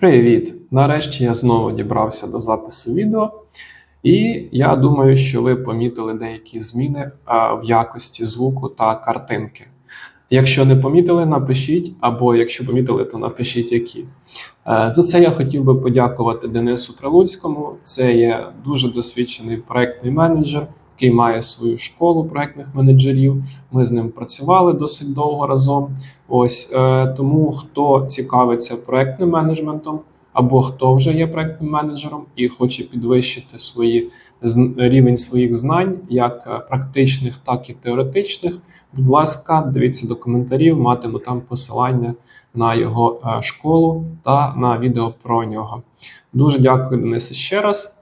Привіт! Нарешті я знову дібрався до запису відео, і я думаю, що ви помітили деякі зміни в якості звуку та картинки. Якщо не помітили, напишіть, або якщо помітили, то напишіть які. Е, За це я хотів би подякувати Денису Прилуцькому. Це є дуже досвідчений проектний менеджер, який має свою школу проектних менеджерів. Ми з ним працювали досить довго разом. Ось е, тому, хто цікавиться проектним менеджментом, або хто вже є проектним менеджером і хоче підвищити свої рівень своїх знань, як е, практичних, так і теоретичних. Будь ласка, дивіться до коментарів, матиму там посилання на його е, школу та на відео про нього. Дуже дякую, Денисе, ще раз.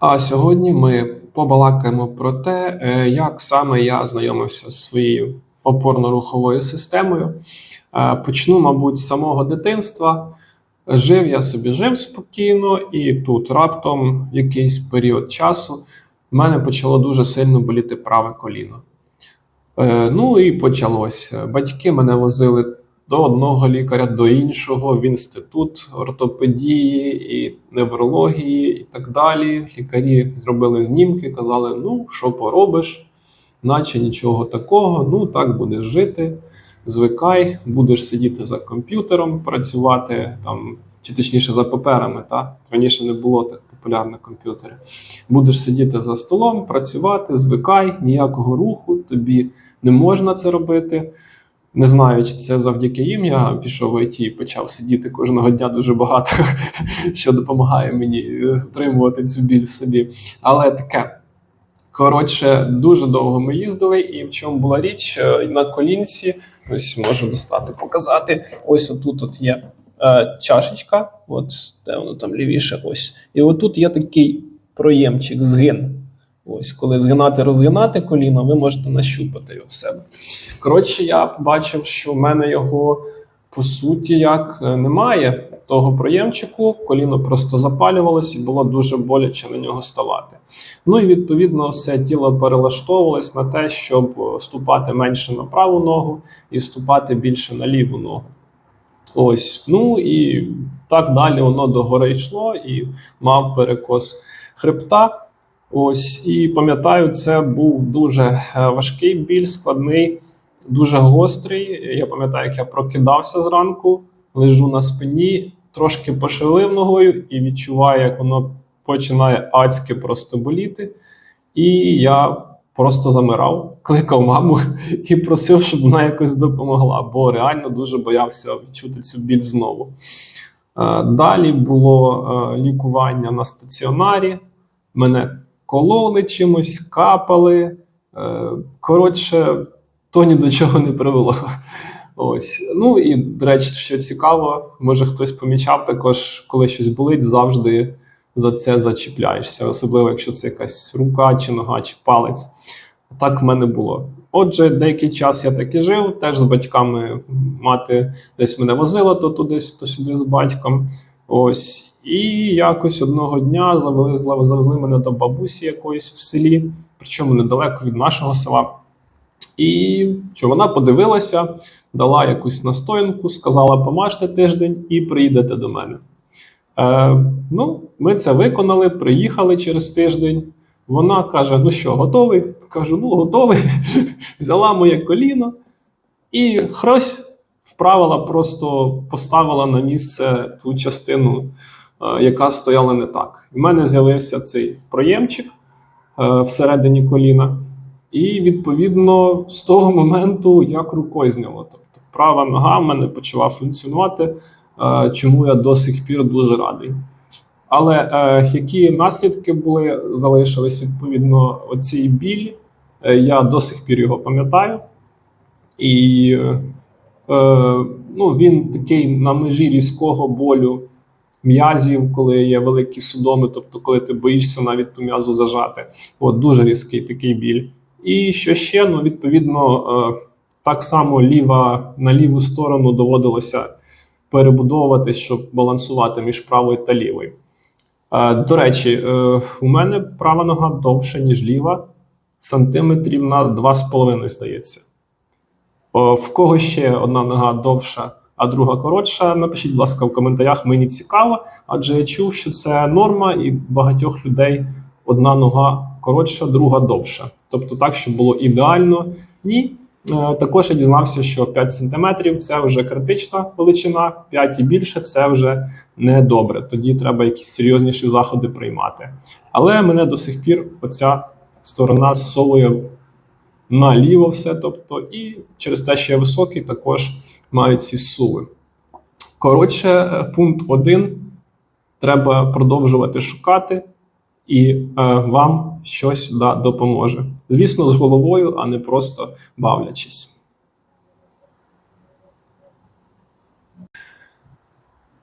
А сьогодні ми побалакаємо про те, е, як саме я знайомився з своєю опорно-руховою системою. Е, Почну, мабуть, з самого дитинства. Жив я собі жив спокійно, і тут раптом в якийсь період часу в мене почало дуже сильно боліти праве коліно. Е, ну і почалося. Батьки мене возили до одного лікаря, до іншого, в інститут ортопедії і неврології, і так далі. Лікарі зробили знімки, казали: ну, що поробиш, наче нічого такого, ну так будеш жити, звикай, будеш сидіти за комп'ютером, працювати там, чи точніше за паперами. Та? Раніше не було так популярно комп'ютери. Будеш сидіти за столом, працювати, звикай, ніякого руху, тобі не можна це робити. Не знаю, чи це завдяки їм я пішов в ІТ і почав сидіти кожного дня дуже багато, що допомагає мені е, утримувати цю біль в собі. Але таке. Коротше, дуже довго ми їздили, і в чому була річ Е, на колінці. Ось можу достати, показати. Ось отут от є е, чашечка, от де воно там лівіше. Ось. І отут є такий проємчик, згин. Ось, коли згинати, розгинати коліно, ви можете нащупати його в себе. Коротше, я побачив, що в мене його по суті як е, немає того проємчику, коліно просто запалювалося і було дуже боляче на нього ставати. Ну і відповідно все тіло перелаштовувалось на те, щоб е, ступати менше на праву ногу і ступати більше на ліву ногу. Ось, ну і так далі воно догори йшло і мав перекос хребта. Ось, і пам'ятаю, це був дуже е, важкий біль, складний, дуже гострий. Я пам'ятаю, як я прокидався зранку, лежу на спині, трошки пошевелив ногою і відчуваю, як воно починає адськи просто боліти. І я просто замирав, кликав маму і просив, щоб вона якось допомогла, бо реально дуже боявся відчути цю біль знову. Е, Далі було е, лікування на стаціонарі. Мене кололи чимось, капали. Е, Коротше, то ні до чого не привело. Ось. Ну і, до речі, що цікаво, може хтось помічав також, коли щось болить, завжди за це зачіпляєшся, особливо якщо це якась рука, чи нога, чи палець. Так в мене було. Отже, деякий час я таки жив, теж з батьками мати десь мене возила то туди, то сюди з батьком. Ось. І якось одного дня завели, завезли мене до бабусі якоїсь в селі, причому недалеко від нашого села. І що вона подивилася, дала якусь настоянку, сказала, помажте тиждень і приїдете до мене. Е, ну, ми це виконали, приїхали через тиждень. Вона каже: Ну що, готовий? Кажу, ну готовий. Взяла моє коліно і хрось вправила, просто поставила на місце ту частину, яка стояла не так. У мене з'явився цей проємчик е, всередині коліна. І відповідно з того моменту як рукою зняло. Тобто права нога в мене почала функціонувати, е, чому я до сих пір дуже радий. Але е, які наслідки були, залишились відповідно оцій біль. Е, я до сих пір його пам'ятаю. І е, ну, він такий на межі різкого болю м'язів, коли є великі судоми, тобто коли ти боїшся навіть ту м'язу зажати. От дуже різкий такий біль. І що ще? Ну, відповідно, е, так само ліва на ліву сторону доводилося перебудовувати, щоб балансувати між правою та лівою. Е, До речі, е, у мене права нога довша, ніж ліва, сантиметрів на 2,5, здається. В кого ще одна нога довша, а друга коротша. Напишіть, будь ласка, в коментарях. Мені цікаво, адже я чув, що це норма, і багатьох людей одна нога коротша, друга довша. Тобто так, щоб було ідеально. Ні. Е, Також я дізнався, що 5 см це вже критична величина, 5 і більше це вже не добре. Тоді треба якісь серйозніші заходи приймати. Але мене до сих пір оця сторона зсовує наліво все. Тобто, і через те, що я високий, також маю ці суви. Коротше, е, пункт 1. Треба продовжувати шукати, і е, вам щось да, допоможе. Звісно, з головою, а не просто бавлячись.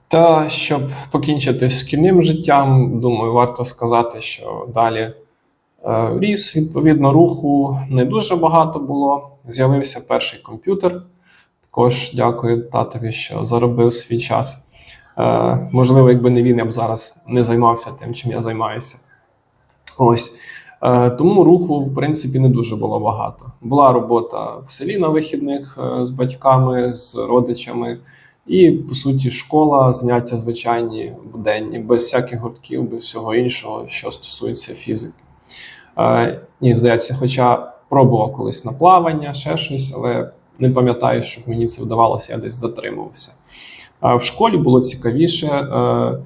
Та щоб покінчити з шкільним життям, думаю, варто сказати, що далі е, ріс, відповідно, руху не дуже багато було. З'явився перший комп'ютер. Також дякую татові, що заробив свій час. Е, можливо, якби не він, я б зараз не займався тим, чим я займаюся. Ось. Е, тому руху, в принципі, не дуже було багато. Була робота в селі на вихідних е, з батьками, з родичами, і, по суті, школа, заняття звичайні, буденні, без всяких гуртків, без всього іншого, що стосується фізики. Е, ні, здається, хоча пробував колись на плавання, ще щось, але не пам'ятаю, щоб мені це вдавалося, я десь затримувався. Е, в школі було цікавіше. Е,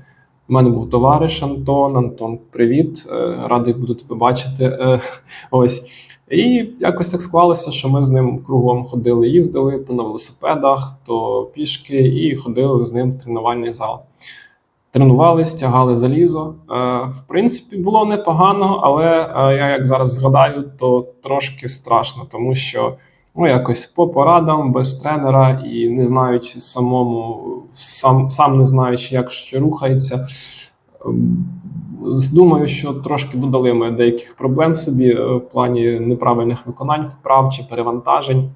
у мене був товариш Антон. Антон, привіт, е, радий буду тебе бачити. Е, Ось. І якось так склалося, що ми з ним кругом ходили, їздили то на велосипедах, то пішки, і ходили з ним в тренувальний зал. Тренувались, тягали залізо. Е, В принципі, було непогано, але е, я як зараз згадаю, то трошки страшно, тому що ну, якось по порадам без тренера і не знаючи самому, сам, сам не знаючи, як що рухається. ем, Думаю, що трошки додали ми деяких проблем собі е, в плані неправильних виконань, вправ чи перевантажень.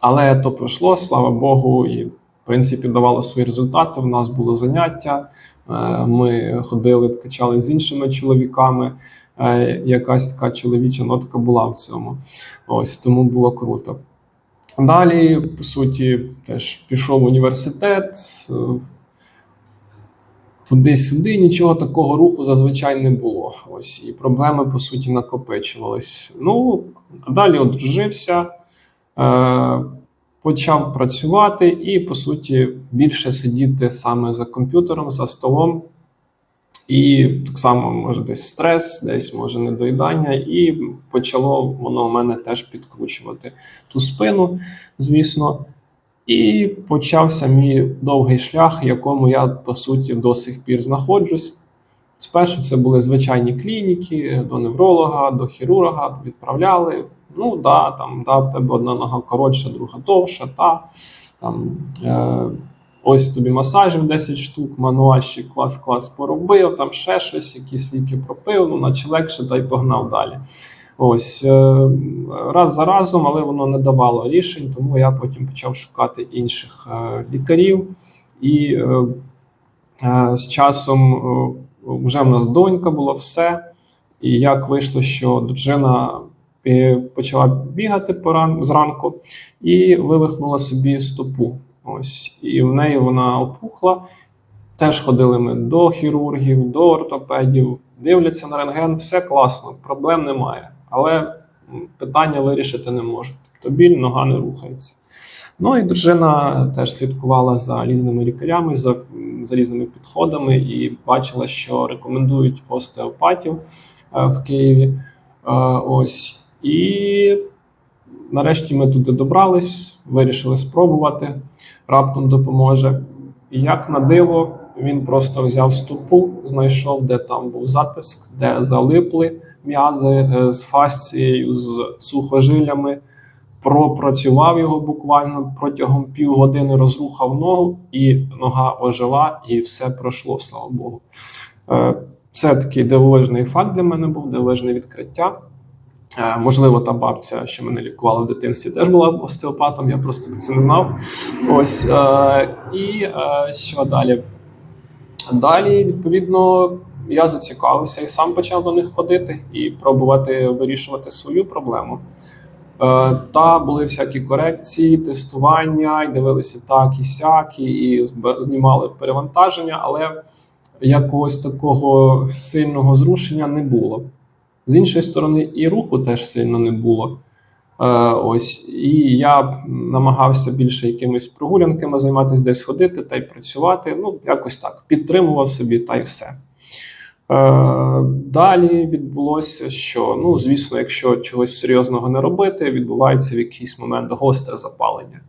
Але то пройшло, слава Богу, і в принципі давало свої результати. У нас було заняття. е, Ми ходили, качали з іншими чоловіками. Якась така чоловіча нотка була в цьому. Ось тому було круто. Далі, по суті, теж пішов в університет. Туди-сюди нічого такого руху зазвичай не було. Ось і проблеми по суті накопичувались. Ну а далі одружився, е, почав працювати і по суті більше сидіти саме за комп'ютером, за столом. І так само може десь стрес, десь може недоїдання, і почало воно в мене теж підкручувати ту спину, звісно. І почався мій довгий шлях, в якому я по суті до сих пір знаходжусь. Спершу це були звичайні клініки, до невролога, до хірурга відправляли. Ну да, там да, в тебе одна нога коротша, друга довша, та там е, ось тобі масажів 10 штук, мануальщик клас-клас поробив, там ще щось, якісь ліки пропив, ну наче легше, та й погнав далі. Ось е, раз за разом, але воно не давало рішень, тому я потім почав шукати інших е, лікарів. І е, з часом вже в нас донька було все. І як вийшло, що дружина почала бігати зранку і вивихнула собі стопу. Ось, і в неї вона опухла. Теж ходили ми до хірургів, до ортопедів, дивляться на рентген, все класно, проблем немає. Але питання вирішити не можуть. Тобто біль, нога не рухається. Ну і дружина теж слідкувала за різними лікарями, за, за різними підходами і бачила, що рекомендують остеопатів е, в Києві. Е, ось. І нарешті ми туди добрались, вирішили спробувати, раптом допоможе. І як на диво, він просто взяв стопу, знайшов, де там був затиск, де залипли м'язи е, з фасцією, з сухожиллями, пропрацював його буквально протягом півгодини, розрухав ногу, і нога ожила, і все пройшло, слава Богу. Це такий дивовижний факт для мене був, дивовижне відкриття. Е, Можливо, та бабця, що мене лікувала в дитинстві, теж була остеопатом, я просто це не знав. Ось е, і е, що далі? Далі, відповідно, я зацікавився і сам почав до них ходити і пробувати вирішувати свою проблему. Та були всякі корекції, тестування, і дивилися так і сякі, і знімали перевантаження, але якогось такого сильного зрушення не було. З іншої сторони, і руху теж сильно не було. Е, ось, і я намагався більше якимись прогулянками займатися, десь ходити та й працювати. Ну, якось так, підтримував собі та й все. Е, далі відбулося, що ну, звісно, якщо чогось серйозного не робити, відбувається в якийсь момент гостре запалення.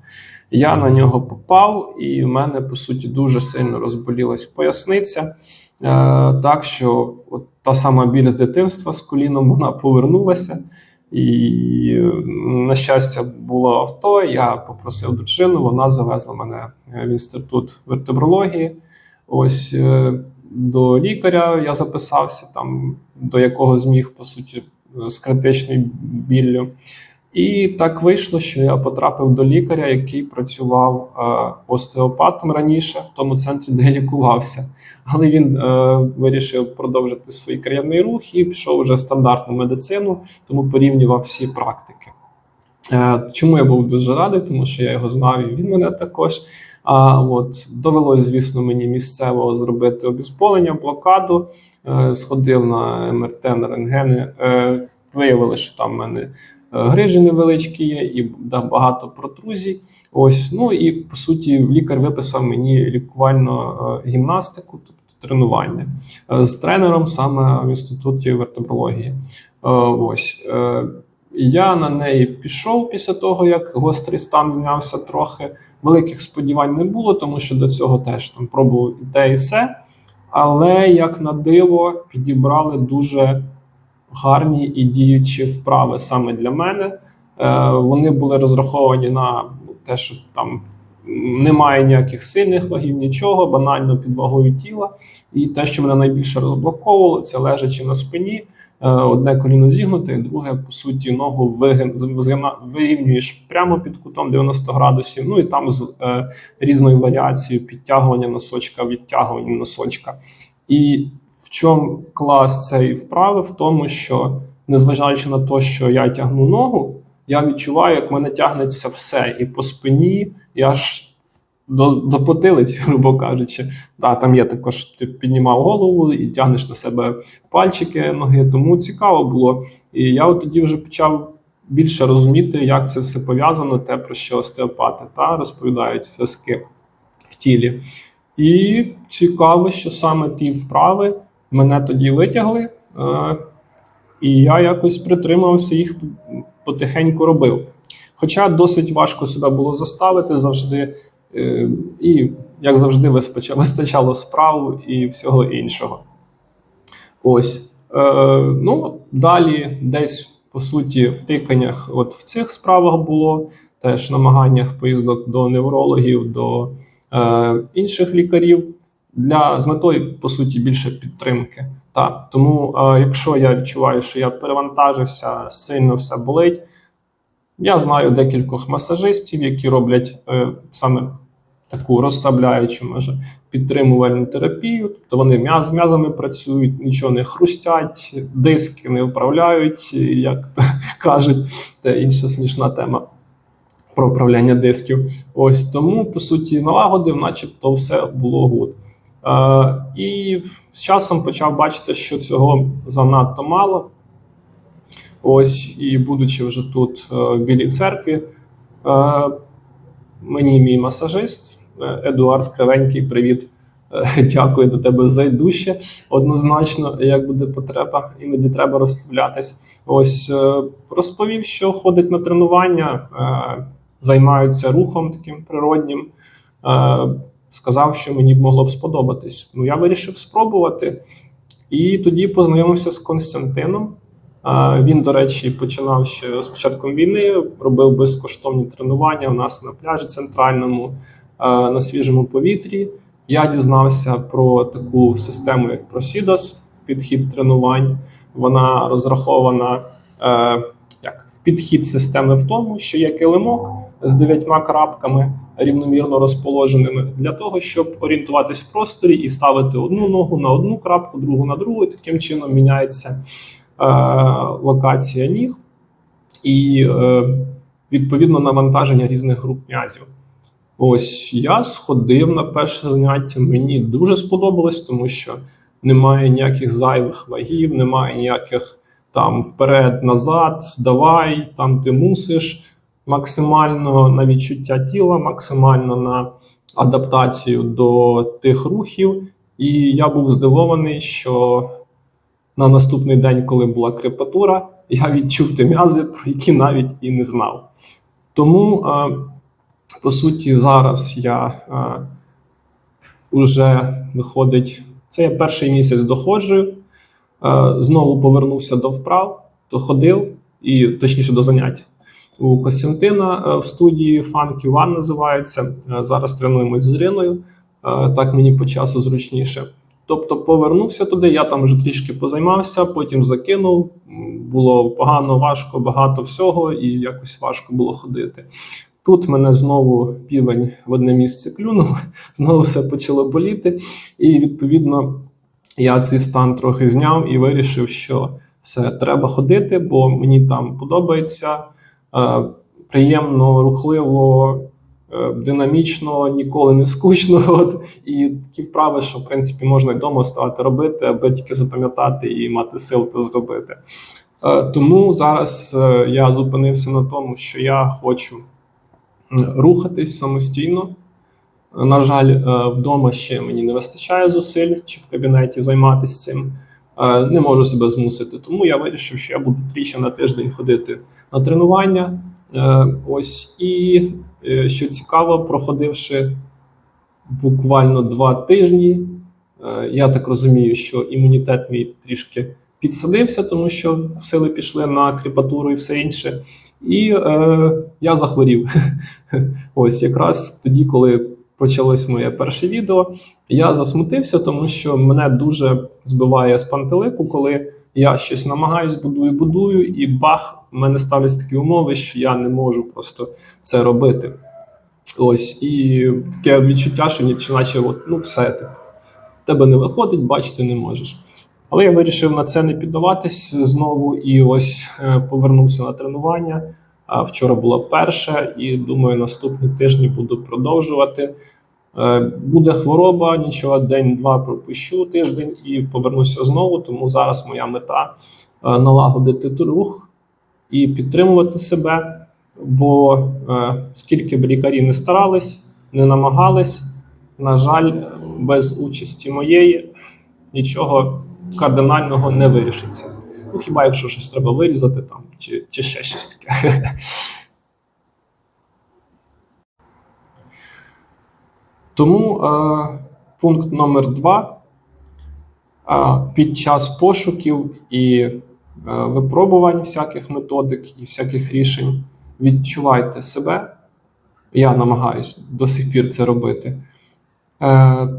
Я на нього попав, і в мене по суті дуже сильно розболілась поясниця. Е, так що от та сама біль з дитинства з коліном вона повернулася. І, е, на щастя, було авто. Я попросив дружину, вона завезла мене в інститут вертебрології. Ось е, до лікаря я записався, там, до якого зміг, по суті, з критичною біллю. І так вийшло, що я потрапив до лікаря, який працював е, остеопатом раніше в тому центрі, де лікувався. Але він е, вирішив продовжити свій кар'єрний рух і пішов вже в стандартну медицину, тому порівнював всі практики. Е, чому я був дуже радий, тому що я його знав, і він мене також. А от довелось, звісно, мені місцево зробити обезболення, блокаду. Е, сходив на МРТ, на рентгени. Е, виявили, що там в мене грижі невеличкі є, і да, багато протрузій. Ось, ну і по суті, лікар виписав мені лікувальну е, гімнастику, тобто тренування е, з тренером саме в інституті вертебрології. Е, ось. Я на неї пішов після того, як гострий стан знявся трохи. Великих сподівань не було, тому що до цього теж там пробував і те, і все. Але як на диво, підібрали дуже гарні і діючі вправи саме для мене. Е, вони були розраховані на те, що там немає ніяких сильних вагів, нічого, банально під вагою тіла. І те, що мене найбільше розблоковувало, це лежачи на спині. Е, Одне коліно зігнуте, і друге, по суті, ногу вирівнюєш прямо під кутом 90 градусів. Ну і там з е, різною варіацією підтягування носочка, відтягування носочка. І чому клас цієї вправи? В тому, що незважаючи на те, що я тягну ногу, я відчуваю, як мене тягнеться все і по спині, і аж до, до потилиці, грубо кажучи. Да, там є також, ти піднімав голову і тягнеш на себе пальчики ноги, тому цікаво було. І я от тоді вже почав більше розуміти, як це все пов'язано, те, про що остеопати та розповідають зв'язки в тілі. І цікаво, що саме ті вправи мене тоді витягли, е, і я якось притримався їх потихеньку робив. Хоча досить важко себе було заставити завжди, е, і, як завжди, вистачало- справ і всього іншого. Ось. Е, ну, далі десь, по суті, в тиканнях от в цих справах було, теж намаганнях поїздок до неврологів, до е, інших лікарів для з метою, по суті, більше підтримки. Так, тому, е, якщо я відчуваю, що я перевантажився, сильно все болить, я знаю декількох масажистів, які роблять е, саме таку розслабляючу, може, підтримувальну терапію. Тобто вони м'яз, з м'язами працюють, нічого не хрустять, диски не вправляють, як то кажуть, це інша смішна тема про управляння дисків. Ось тому, по суті, налагодив, начебто, все було гуд. Е, і з часом почав бачити, що цього занадто мало. Ось, і будучи вже тут е, в Білій церкві, е, мені мій масажист Едуард Кривенький, привіт. Дякую до тебе зайду ще однозначно, як буде потреба, іноді треба розставлятись. Ось розповів, що ходить на тренування, займаються рухом таким природнім. Сказав, що мені б могло б сподобатись. Ну, я вирішив спробувати. І тоді познайомився з Константином. Він, до речі, починав ще з початком війни, робив безкоштовні тренування у нас на пляжі центральному на свіжому повітрі. Я дізнався про таку систему, як Prosidos, підхід тренувань. Вона розрахована е, як підхід системи в тому, що є килимок з дев'ятьма крапками рівномірно розположеними для того, щоб орієнтуватись в просторі і ставити одну ногу на одну крапку, другу на другу. і Таким чином міняється е, локація ніг. і е, відповідно навантаження різних груп м'язів. Ось я сходив на перше заняття. Мені дуже сподобалось, тому що немає ніяких зайвих вагів, немає ніяких там вперед-назад, давай, там ти мусиш максимально на відчуття тіла, максимально на адаптацію до тих рухів. І я був здивований, що на наступний день, коли була крепатура, я відчув ті м'язи, про які навіть і не знав. Тому, е, по суті, зараз я е, уже виходить, це я перший місяць доходжу, е, знову повернувся до вправ, то ходив, і точніше до занять. У Костянтина е, в студії Funky One називається. Е, Зараз тренуємось з Іриною. Е, Так мені по часу зручніше. Тобто повернувся туди, я там вже трішки позаймався, потім закинув. Було погано, важко, багато всього, і якось важко було ходити. Тут мене знову півень в одне місце клюнув, знову все почало боліти, і відповідно я цей стан трохи зняв і вирішив, що все треба ходити, бо мені там подобається приємно, рухливо, е, динамічно, ніколи не скучно. От, і такі вправи, що в принципі можна й вдома ставати робити, аби тільки запам'ятати і мати сил це зробити. Е, Тому зараз е, я зупинився на тому, що я хочу рухатись самостійно. На жаль, е, вдома ще мені не вистачає зусиль чи в кабінеті займатися цим. Е, Не можу себе змусити. Тому я вирішив, що я буду тричі на тиждень ходити на тренування. Е, Ось і е, що цікаво, проходивши буквально два тижні, я так розумію, що імунітет мій трішки підсадився, тому що сили пішли на кріпатуру і все інше. І е, я захворів. Ось якраз тоді, коли почалось моє перше відео, я засмутився, тому що мене дуже збиває з пантелику, коли я щось намагаюсь, будую, будую, і бах, в мене ставлять такі умови, що я не можу просто це робити. Ось, і таке відчуття, що ніч- наче от, ну все, типу, тебе не виходить, бачити не можеш. Але я вирішив на це не піддаватись знову і ось е, повернувся на тренування. А вчора було перше, і думаю, наступні тижні буду продовжувати. Е, Буде хвороба, нічого, день-два пропущу тиждень і повернуся знову. Тому зараз моя мета е, налагодити рух і підтримувати себе. Бо е, скільки б лікарі не старались, не намагались, на жаль, без участі моєї нічого кардинального не вирішиться. Ну, хіба якщо щось треба вирізати там, чи, чи ще щось таке. Тому е, пункт номер два. Е, під час пошуків і е, випробувань всяких методик і всяких рішень відчувайте себе. Я намагаюсь до сих пір це робити. Е,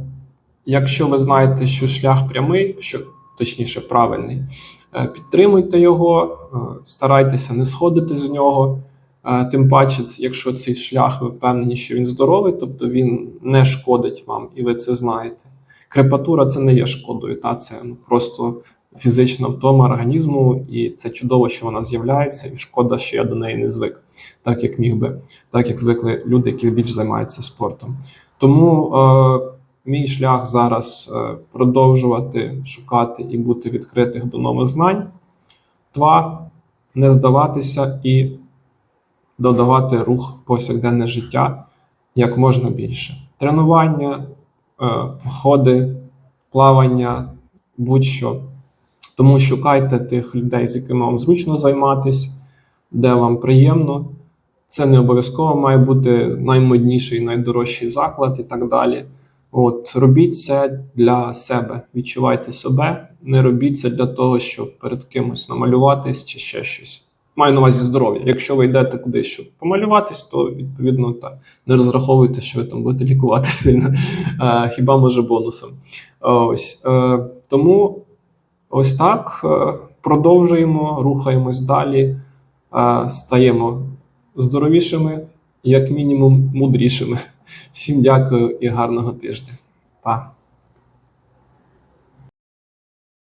якщо ви знаєте, що шлях прямий, що точніше правильний, підтримуйте його, е, старайтеся не сходити з нього. Е, Тим паче, якщо цей шлях ви впевнені, що він здоровий, тобто він не шкодить вам, і ви це знаєте. Крепатура це не є шкодою, та це ну, просто фізична втома організму, і це чудово, що вона з'являється, і шкода, що я до неї не звик, так як міг би, так як звикли люди, які більш займаються спортом. Тому е, мій шлях зараз е, продовжувати шукати і бути відкритих до нових знань. Два не здаватися і додавати рух повсякденне життя як можна більше. Тренування, е, походи, плавання, будь-що. Тому шукайте тих людей, з якими вам зручно займатися, де вам приємно. Це не обов'язково має бути наймодніший, найдорожчий заклад і так далі. От робіть це для себе, відчувайте себе, не робіть це для того, щоб перед кимось намалюватись чи ще щось. Маю на увазі здоров'я. Якщо ви йдете кудись, щоб помалюватись, то відповідно так не розраховуйте, що ви там будете лікувати сильно, хіба може бонусом. Ось е, тому ось так е, продовжуємо, рухаємось далі, е, стаємо здоровішими, як мінімум, мудрішими. Всім дякую і гарного тижня. Па.